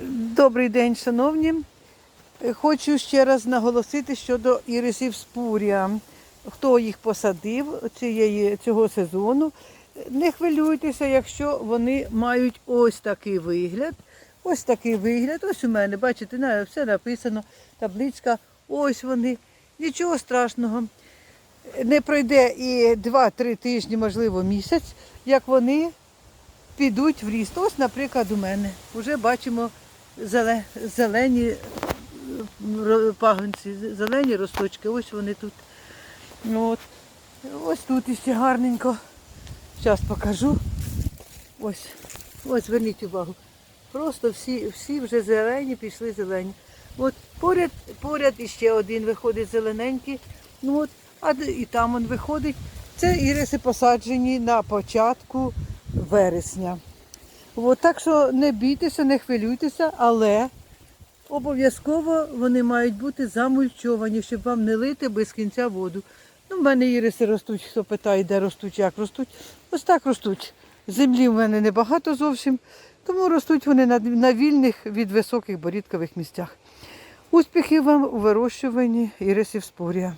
Добрий день, шановні. Хочу ще раз наголосити щодо ірисів спурія. Хто їх посадив цієї, цього сезону, не хвилюйтеся, якщо вони мають ось такий вигляд. Ось такий вигляд. Ось у мене, бачите, все написано, табличка. Ось вони. Нічого страшного. Не пройде і 2-3 тижні, можливо, місяць, як вони підуть в ріст. Ось, наприклад, у мене. Вже бачимо зелені пагонці, зелені росточки. Ось вони тут. Ну, От. Ось тут іще гарненько. Зараз покажу. Ось. Ось, зверніть увагу. Просто всі, всі вже зелені, пішли зелені. От поряд, поряд іще один виходить зелененький. Ну от, а і там він виходить. Це іриси посаджені на початку вересня. От, так що не бійтеся, не хвилюйтеся, але обов'язково вони мають бути замульчовані, щоб вам не лити без кінця воду. Ну, в мене іриси ростуть, хто питає, де ростуть, як ростуть. Ось так ростуть. Землі в мене небагато зовсім, тому ростуть вони на, на вільних від високих борідкових місцях. Успіхів вам у вирощуванні ірисів спорія.